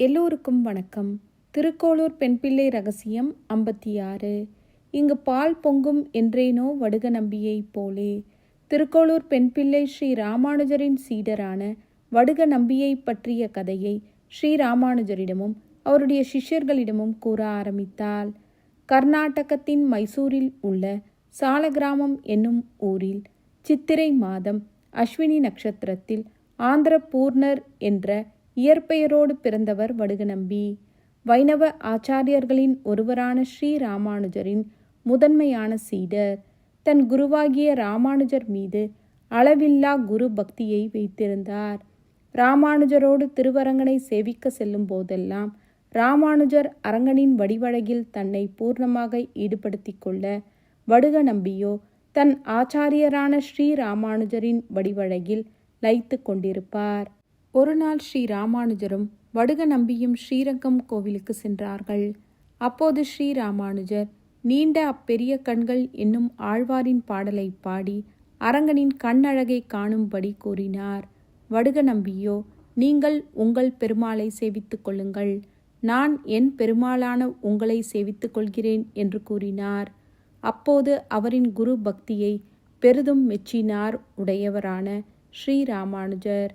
எல்லோருக்கும் வணக்கம். திருக்கோளூர் பெண்பிள்ளை ரகசியம் ஐம்பத்தி ஆறு. இங்கு பால் பொங்கும் என்றேனோ வடுக நம்பியைப் போலே. திருக்கோளூர் பெண்பிள்ளை ஸ்ரீ ராமானுஜரின் சீடரான வடுக நம்பியை பற்றிய கதையை ஸ்ரீ ராமானுஜரிடமும் அவருடைய சிஷ்யர்களிடமும் கூற ஆரம்பித்தாள். கர்நாடகத்தின் மைசூரில் உள்ள சாலகிராமம் என்னும் ஊரில் சித்திரை மாதம் அஸ்வினி நட்சத்திரத்தில் ஆந்திர பூர்ணர் என்ற இயற்பெயரோடு பிறந்தவர் வடுகநம்பி. வைணவ ஆச்சாரியர்களின் ஒருவரான ஸ்ரீ ராமானுஜரின் முதன்மையான சீடர். தன் குருவாகிய ராமானுஜர் மீது அளவில்லா குரு பக்தியை வைத்திருந்தார். ராமானுஜரோடு திருவரங்கனை சேவிக்க செல்லும் போதெல்லாம் ராமானுஜர் அரங்கனின் வடிவழகில் தன்னை பூர்ணமாக ஈடுபடுத்திக் கொள்ள வடுக நம்பியோ தன் ஆச்சாரியரான ஸ்ரீ ராமானுஜரின் வடிவழகில் லயித்து கொண்டிருப்பார். ஒரு நாள் ஸ்ரீ ராமானுஜரும் வடுக நம்பியும் ஸ்ரீரங்கம் கோவிலுக்கு சென்றார்கள். அப்போது ஸ்ரீ ராமானுஜர் நீண்ட அப்பெரிய கண்கள் என்னும் ஆழ்வாரின் பாடலை பாடி அரங்கனின் கண்ணழகை காணும்படி கூறினார். வடுக நம்பியோ நீங்கள் உங்கள் பெருமாளை சேவித்துக் கொள்ளுங்கள். நான் என் பெருமாளான உங்களை சேவித்துக் கொள்கிறேன் என்று கூறினார். அப்போது அவரின் குரு பக்தியை பெரிதும் மெச்சினார் உடையவரான ஸ்ரீ ராமானுஜர்.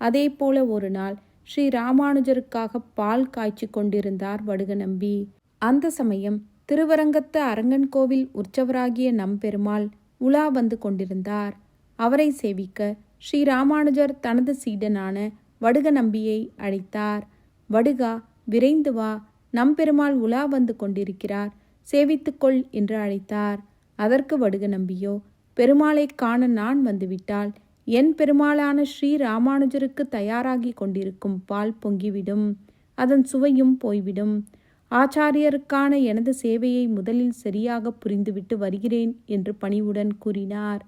அதே போல ஒரு நாள் ஸ்ரீ ராமானுஜருக்காக பால் காய்ச்சி கொண்டிருந்தார் வடுகநம்பி அந்த சமயம் திருவரங்கத்து அரங்கன் கோவில் உற்சவராகிய நம்பெருமாள் உலா வந்து கொண்டிருந்தார். அவரை சேவிக்க ஸ்ரீ ராமானுஜர் தனது சீடனான வடுக நம்பியை அழைத்தார். வடுகா விரைந்து வா. நம்பெருமாள் உலா வந்து கொண்டிருக்கிறார். சேவித்துக்கொள் என்று அழைத்தார். அதற்கு வடுக நம்பியோ பெருமாளை காண நான் வந்துவிட்டால் என் பெருமாளான ஸ்ரீ ராமானுஜருக்கு தயாராகி கொண்டிருக்கும் பால் பொங்கிவிடும் அதன் சுவையும் போய்விடும். ஆச்சாரியருக்கான எனது சேவையை முதலில் சரியாக புரிந்துவிட்டு வருகிறேன் என்று பணிவுடன் கூறினார்.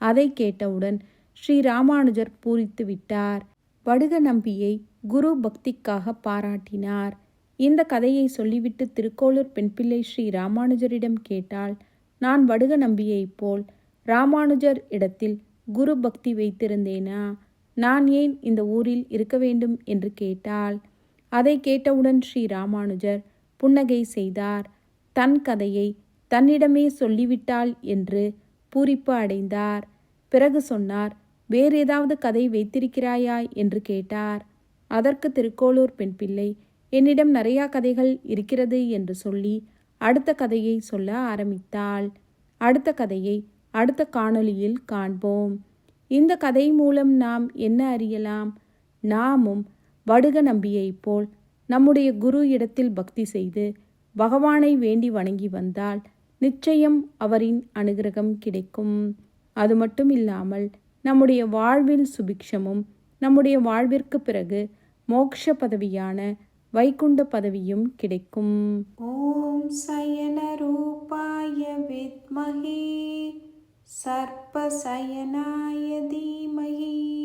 அதை கேட்டவுடன் ஸ்ரீ ராமானுஜர் பூரித்து விட்டார். வடுக நம்பியை குரு பக்திக்காக பாராட்டினார். இந்த கதையை சொல்லிவிட்டு திருக்கோளூர் பெண்பிள்ளை ஸ்ரீ ராமானுஜரிடம் கேட்டால் நான் வடுக நம்பியைப் போல் ராமானுஜர் இடத்தில் குரு பக்தி வைத்திருந்தேனா? நான் ஏன் இந்த ஊரில் இருக்க வேண்டும் என்று கேட்டாள். அதை கேட்டவுடன் ஸ்ரீ ராமானுஜர் புன்னகை செய்தார். தன் கதையை தன்னிடமே சொல்லிவிட்டாள் என்று பூரிப்பு அடைந்தார். பிறகு சொன்னார் வேறு ஏதாவது கதை வைத்திருக்கிறாயா? என்று கேட்டார். அதற்கு திருக்கோளூர் பெண் பிள்ளை என்னிடம் நிறையா கதைகள் இருக்கிறது என்று சொல்லி அடுத்த கதையை சொல்ல ஆரம்பித்தாள். அடுத்த கதையை அடுத்த காணொளியில் காண்போம். இந்த கதை மூலம் நாம் என்ன அறியலாம்? நாமும் வடுக நம்பியைப் போல் நம்முடைய குரு இடத்தில் பக்தி செய்து பகவானை வேண்டி வணங்கி வந்தால் நிச்சயம் அவரின் அனுகிரகம் கிடைக்கும். அது மட்டும் இல்லாமல் நம்முடைய வாழ்வில் சுபிக்ஷமும் நம்முடைய வாழ்விற்கு பிறகு மோக்ஷ பதவியான வைகுண்ட பதவியும் கிடைக்கும். ஓம் சயன ரூபாய வித்மகே सर्पशयनाय धीमहि